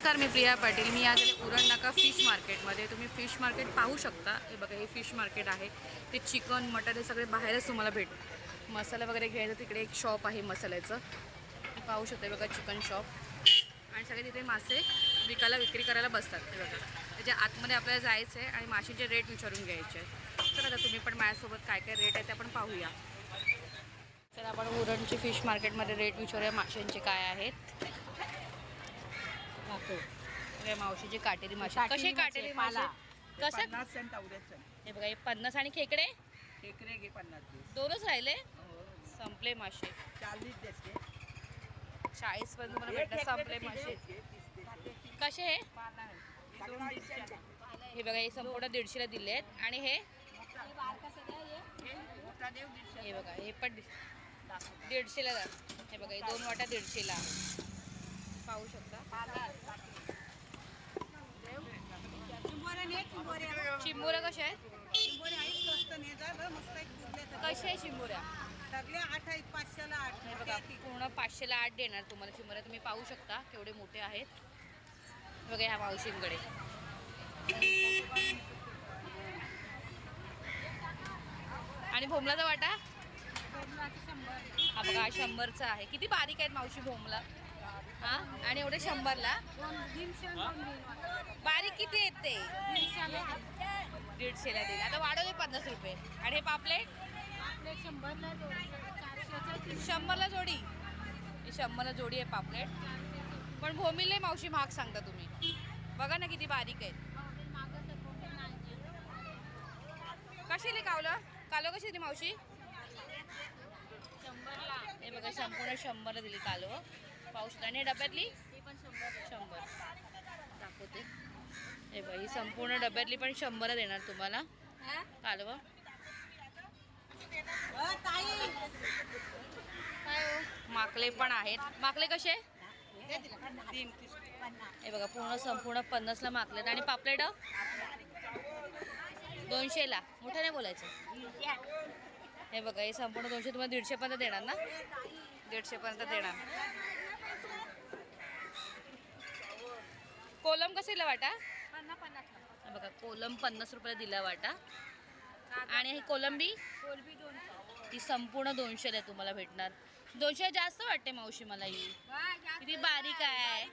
नमस्कार मी प्रिया पाटील. मी आज आले उरण नाका फिश मार्केटमध्ये. तुम्ही फिश मार्केट पाहू शकता. हे बघा हे फिश मार्केट आहे. ते चिकन मटन हे सगळे बाहेरच तुम्हाला भेट मसाला वगैरे घ्यायचं तिकडे एक शॉप आहे मसाल्याचं. पाहू शकता बघा चिकन शॉप. आणि सगळे तिथे मासे विकायला विक्री करायला बसतात. ते बघा. त्याच्या आतमध्ये आपल्याला जायचं आहे आणि माशीचे रेट विचारून घ्यायचे आहे तर आता तुम्ही पण माझ्यासोबत काय काय रेट आहे ते आपण पाहूया. तर आपण उरणची फिश मार्केटमध्ये रेट विचारूया माशांचे काय आहेत. हे. मावशीची काटेरी मासे कसे काटेरी मासे कसं? पन्नास सेंट आवड्याचं हे बघा हे पन्नास आणि खेकडे? खेकडे घे पन्नास दोनच राहिले? हो. संपले मासे. चाळीस देते चाळीस पर्यंत तुम्हाला भेटतात संपले मासे. कसे हे? हे बघा हे संपूर्ण दीडशेला दिले आहेत. आणि हे? हे बघा हे पण दीडशेला. हे बघा हे दोन वाटा दीडशेला. पाहू शकता. चिंबोऱ्या कशा आहेत? कशा आहे चिंबोऱ्या? सगळ्या आठ आहेत पाचशेला आठ बघा पूर्ण पाचशेला आठ देणार तुम्हाला चिंबोऱ्या. तुम्ही पाहू शकता केवढे मोठे आहेत. बघा ह्या मावशींकडे. आणि भोमलाचा वाटा? हा बघा शंभरचा आहे. किती बारीक आहेत मावशी भोमला हा? आणि एवढे शंभरला? बारीक किती येते ते? दीडशेला दिले. आता वाढवले पन्नास रुपये. आणि हे पापलेट? शंभरला जोडी. ही शंभरला जोडी आहे पापलेट. पण भोमिले मावशी महाग सांगता तुम्ही. बघा ना किती बारीक आहेत. कशी कावलं? कालो कशी दिली मावशी? हे बघा संपूर्ण शंभरला दिली कालो पाऊस आणि डब्यातली? शंभर. दाखवते. हे बघा ही संपूर्ण डब्यातली पण शंभरला देणार तुम्हाला. कालवं. माकले पण आहेत. माकले कसे? हे बघा पूर्ण संपूर्ण पन्नासला माकलेत. आणि पापलेट दोनशेला. मोठं नाही बोलायचं? हे बघा हे संपूर्ण दोनशे तुम्हाला दीडशेपर्यंत देणार ना? दीडशेपर्यंत देणार. कोलम कसे वाटा? हे बघा कोलम पन्नास रुपयाला दिला वाटा. आणि ही कोलंबी? ती संपूर्ण दोनशेला तुम्हाला भेटणार. दोनशे जास्त वाटते मावशी मला ही. किती बारीक आहे. ही.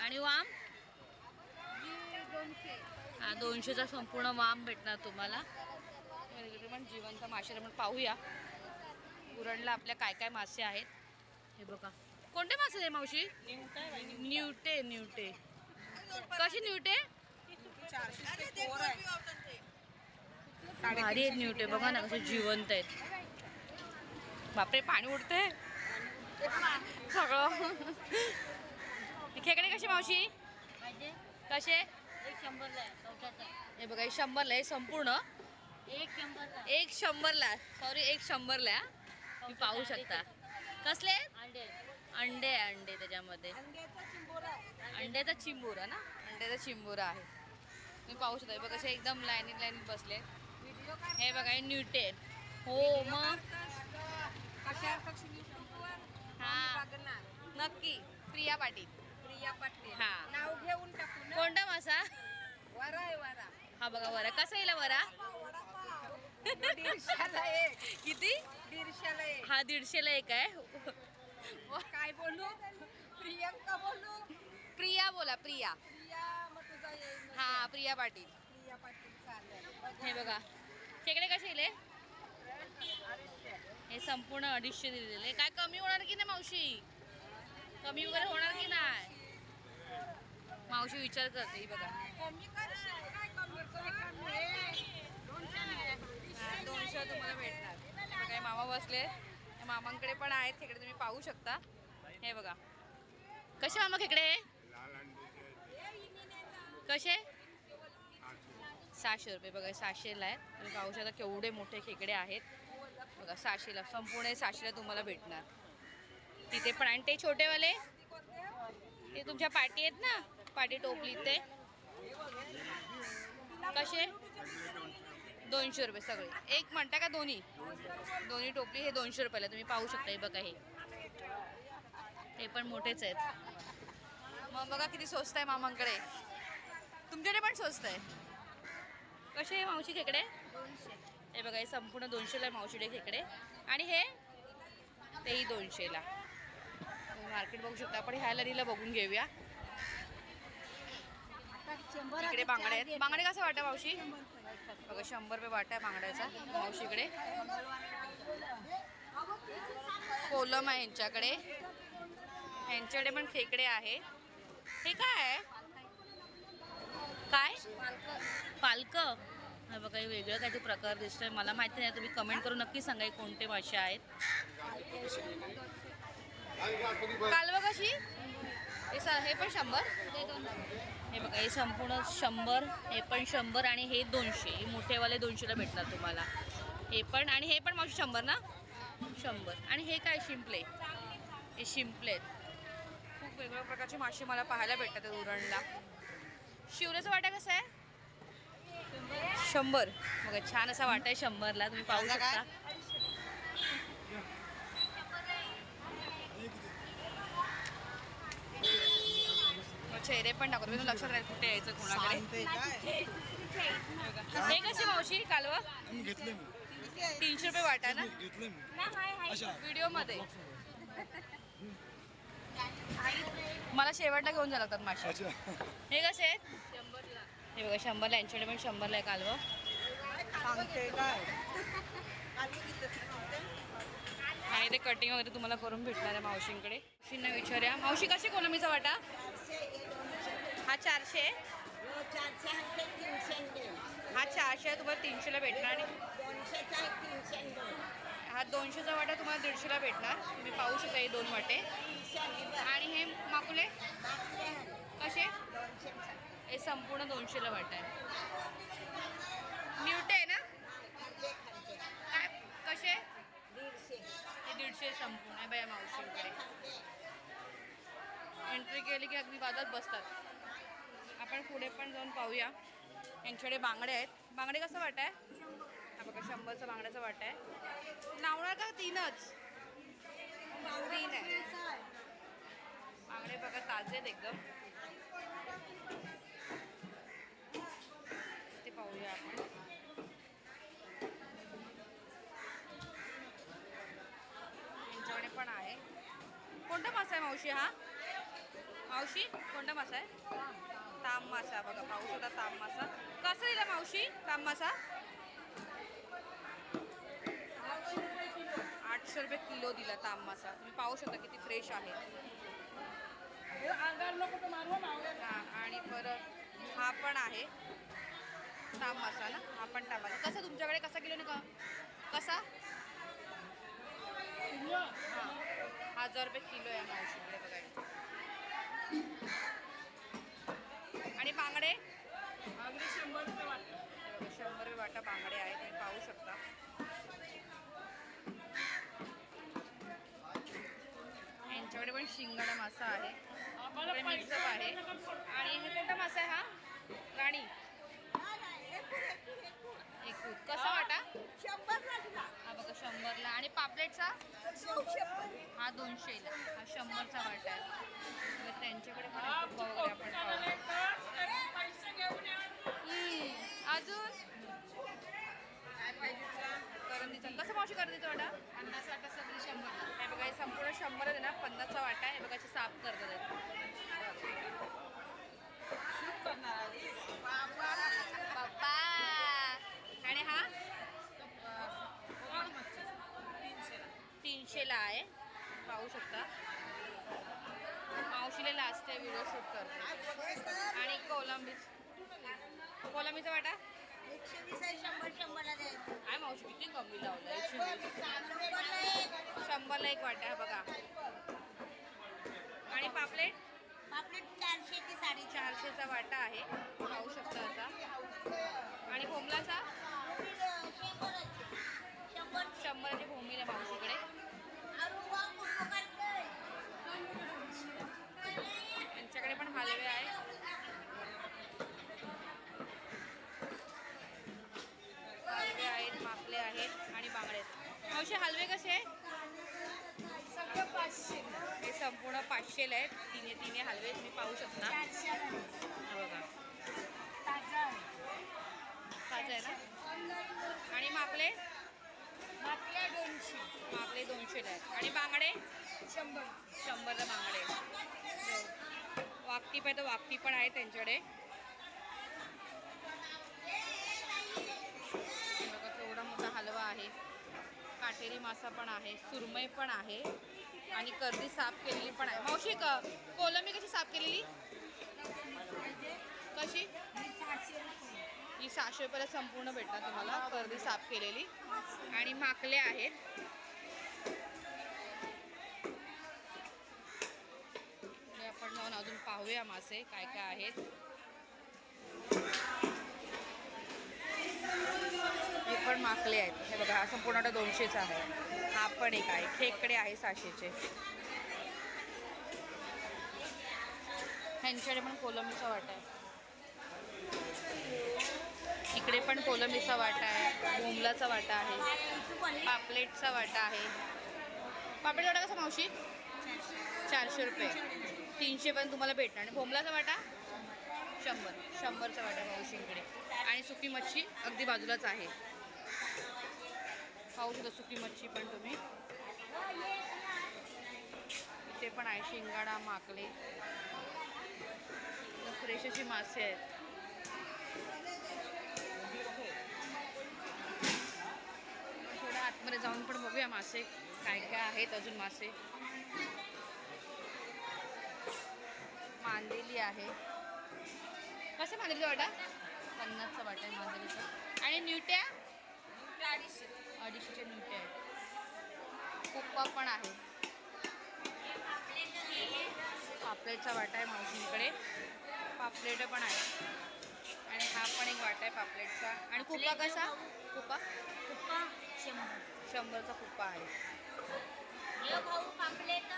आणि वाम? हा दोनशेचा संपूर्ण वाम भेटणार तुम्हाला. पण जिवंत मासे आपण पाहूया. उरणला आपल्या काय काय मासे आहेत. हे बघा. कोणते मासे आहे मावशी? न्यूटे न्यूटे. कशी न्यूटे? भारी आहेत न्यूटे बघा ना कसे जिवंत आहेत. बापरे पाणी उडते सगळं. खेकडे कशी मावशी? कसे? हे बघा शंभरला आहे संपूर्ण. एक शंभरला सॉरी एक शंभरला तुम्ही पाहू शकता. कसले? अंडे अंडे त्याच्यामध्ये. अंड्याचा चिंबोरा ना? अंड्याचा चिंबोरा आहे. तुम्ही पाहू शकता बघा असे एकदम लाईनीत लाईनीत बसले हे बघा हे न्यूटे हो मग? हा. नक्की. प्रिया पाटील. प्रिया पाटील. हा. नाव घेऊन टाकू कोणता मासा? वरा आहे वरा. हा बघा वरा. कसा येईल वरा? किती? दीडशेला एक. हा दीडशेला एक आहे. काय बोलू? प्रियंका बोलू? प्रिया बोला प्रिया. प्रिया मग तुझा येईल हा प्रिया पाटील. प्रिया पाटील चालेल. हे बघा. खेकडे कसे येले हे संपूर्ण अडीचशे दिलेले. काय कमी होणार की नाही मावशी? कमी वगैरे होणार की नाही? मावशी विचार करते ही बघा. काय. दोनशे तुम्हाला भेटणार. हे मामा बसले. मामांकडे पण आहेत खेकडे तुम्ही पाहू शकता. हे बघा. कसे मामा खेकडे? हे कसे? सहाशे रुपये. बघा सहाशेला आहेत. तुम्ही पाहू शकता केवढे मोठे खेकडे आहेत. बघा सहाशेला संपूर्ण सहाशेला तुम्हाला भेटणार. तिथे पण आणि ते छोटेवाले? ते तुमच्या पाटी आहेत ना? पाटी टोपली ते. कसे? दोनशे रुपये सगळे. एक म्हणता का दोन्ही? दोन्ही टोपली हे दोनशे रुपयाला. तुम्ही पाहू शकता हे बघा हे. हे पण मोठेच आहेत. मग बघा किती स्वस्त आहे मामांकडे. तुमच्याकडे पण स्वस्त आहे. कसे आहे मावशी खेकडे? हे बघा हे संपूर्ण दोनशेला आहे मावशीकडे खेकडे. आणि हे? तेही दोनशेला. मार्केट बघू शकता. आपण ह्या लरीला बघून घेऊया. इकडे बांगडे आहेत. बांगडे कसं वाटतं मावशी? बघा शंभर रुपये वाटा आहे बांगड्याचा मावशीकडे. कोलम आहे यांच्याकडे. यांच्याकडे पण खेकडे आहे. हे काय आहे? काय? पालक. हे बघा हे वेगळं काहीतरी प्रकार दिसतोय. मला माहिती नाही तुम्ही कमेंट करून नक्की सांगा कोणते मासे आहेत. कालवा कशी? हे स हे पण शंभर? हे बघा हे संपूर्ण शंभर हे पण शंभर आणि हे दोनशे. हे मोठेवाले दोनशेला भेटणार तुम्हाला. हे पण आणि हे पण मावशी शंभर ना? शंभर. आणि हे काय शिंपले? हे शिंपले खूप वेगवेगळ्या प्रकारचे मासे मला पाहायला भेटतात उरणला. शिवल्याचा वाटा कसा आहे? शंभर. बघा छान असा वाटा आहे शंभरला. तुम्ही पाहू शकता. चेहरे पण दाखवतो. तुम्ही लक्षात राहील कुठे यायचं कोणाकडे. हे कशी मावशी कालवा? घेतले मी. तीनशे रुपये वाटा ना? घेतले मी अशा. व्हिडिओमध्ये. मला शेवटला घेऊन जायला लागतात मासे. अच्छा. हे कसे आहेत? हे बघा शंभरला यांच्याकडे पण शंभरला आहे कालवं. सांगते काय? आणि ते कटिंग वगैरे तुम्हाला करून भेटणार आहे मावशींकडे. मावशींना विचारूया. मावशी कसे कोलमीचा वाटा? हा चारशे? आहे. चारशे आहे तीनशे हा चारशे आहे तुम्हाला तीनशेला भेटणार आणि दोनशेचा आहे तीनशे हा दोनशेचा वाटा तुम्हाला दीडशेला भेटणार. तुम्ही पाहू शकता हे दोन वाटे. आणि हे माकुले? कसे? हे संपूर्ण दोनशेला वाटा आहे. न्यूटे आहे ना? काय? कसे? दीडशे. हे दीडशे संपूर्ण आहे बाया मावशींकडे. एंट्री केली की अगदी बाजात बसतात. आपण पुढे पण जाऊन पाहूया. यांच्याकडे बांगडे आहेत. बांगडे कसं वाट आहे? हा बघा शंभरचं बांगड्याचं वाट आहे. लावणार का तीनच? तीन आहे. बांगडे बघा ताजे आहेत एकदम. ते पाहूया आपण. यांच्याकडे पण आहे. कोणता मासा आहे मावशी हा? मावशी कोणता मासा आहे? ताम मासा बघा पाऊस होता ताम मासा कसं दिला मावशी? ताम मासा आठशे रुपये किलो दिला ताम मासा तुम्ही पाहू शकता किती फ्रेश आहे. आणि परत हा पण आहे. ताम मासा ना? हा पण ताम मासा कसा तुमच्याकडे कसा किलो का कसा? हजार रुपये किलो आहे मावशीकडे बघायला आणि बांगडे? शंभर रुपये वाटा. बांगडे आहे तुम्ही पाहू शकता. यांच्याकडे पण शिंगाडा मासा आहे. मिक्सअप आहे. आणि हे कोणता मासा आहे हा? राणी एकूण कसा वाटा? शंभर हा बघा शंभरला. आणि पापलेटचा? हा दोनशेला हा शंभरचा वाटा आहे. म्हणजे त्यांच्याकडे पण आपण अजून काय पाहिजे तुला करंदीचा. कसं मावशी करंदीचा वाटा? पन्नास वाटा सगळी शंभर. हे बघा हे संपूर्ण शंभर आहे ना? पन्नासचा वाटा आहे. हे बघा साफ साफ करतात आहेत. शूट करणार आली बाप्पा आणि हा तीनशेला आहे. पाहू शकता. मावशीला लास्ट आहे व्हिडिओ शूट करते आणि कोलंबी. कोलंबीचा वाटा? एकशे वीस आहे शंभर शंभरला आहे मावशी किती कमी लावलं एकशे वीस. शंभरला एक वाटा आहे बघा. आणि पापलेट? पापलेट चारशे ते साडे चारशेचा वाटा आहे. पाहू शकता असा आणि भोमलाचा शंभर शंभराची भूमी आहे मावशीकडे. आहे. पाचशेला आहेत तिने तिने हलवे तुम्ही पाहू शकता. बघा. ताजा आहे. आहे ना? आणि मापले? आपल्या दोनशे. मापले दोनशेला आहेत. आणि बांगडे? शंभर. शंभरला बांगडे. वाकटी पाहिजे तर वाकटी पण आहे त्यांच्याकडे. बघा केवढा मोठा हलवा आहे. काटेरी मासा पण आहे. सुरमई पण आहे. आणि कर्दी साफ केलेली पण आहे. मावशी क कोलंबी कशी साफ केलेली? कशी? ही सहाशे रुपयाला संपूर्ण भेटणार तुम्हाला. कर्दी साफ केलेली. आणि माकले आहेत. आपण जाऊन अजून पाहूया मासे काय काय आहेत. हे पण माकले आहेत. हे बघा हा संपूर्ण आता दोनशेचा आहे. हा पण एक आहे. खेकडे आहे सहाशेचे ह्यांच्याकडे पण कोलंबीचा वाटा आहे. इकडे पण कोलंबीचा वाटा आहे. बोंबलाचा वाटा आहे. पापलेटचा वाटा आहे. पापलेट वाटा कसा मावशी? चारशे रुपये. तीनशे पण तुम्हाला भेटणार. आणि भोमलाचा वाटा? शंभर. शंभरचा वाटा मावशींकडे आणि सुकी मच्छी अगदी बाजूलाच आहे. खाऊ शकता सुकी मच्छी पण तुम्ही. इथे पण आहे शिंगाडा माकले. फ्रेश अशी मासे आहेत. थोडं आतमध्ये जाऊन पण बघूया मासे काय काय आहेत अजून मासे. मांदेली आहे. कसं मांदेलीचा वाटा? पन्नासचा वाटा आहे मांदेलीचा. आणि न्यूट्या? अडीचशे अडीचशेच्या न्यूट्या आहेत कुप्पा पण आहे. पापलेटचा वाटा आहे मावशींकडे. पापलेट पण आहे. आणि हा पण एक वाटा आहे पापलेटचा. आणि कुप्पा कसा? कुप्पा? कुप्पा शंभर. शंभरचा कुप्पा आहे. हे भाऊ पापलेट.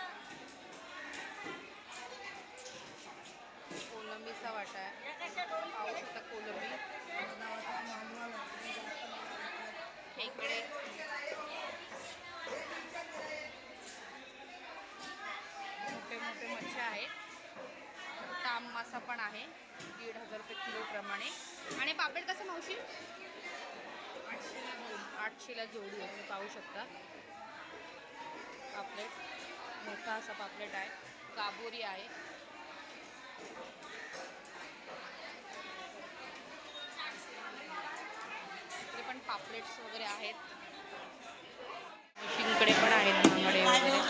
कोलंबीचा वाटा आहे. पाहू शकता कोलंबी. खेकडे मोठे मोठे मच्छी आहेत. ताम मासा पण आहे. दीड हजार रुपये किलो प्रमाणे. आणि पापलेट कसं मावशी? आठशेला जोडी आहे. तुम्ही पाहू शकता. पापलेट. मोठा असा पापलेट आहे. काबोरी आहे. इकडे पण पापलेट्स वगैरे आहेत. इकडे पण आहेत बांगडे वगैरे.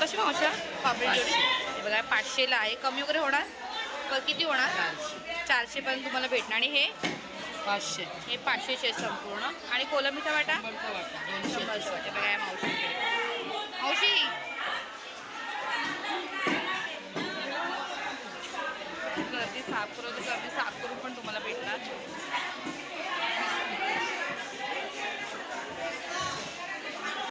कशी मावशा पापलेट जोडी? बघा पाचशेला आहे. कमी वगैरे होणार? किती होणार? चारशेपर्यंत तुम्हाला भेटणार. आणि हे? पाचशे. हे पाचशेचे संपूर्ण. आणि कोलंबीचा वाटा? वाटा. बघा या मावशीकडे. मावशी गर्दी साफ करून गर्दी साफ करून पण तुम्हाला भेटणार.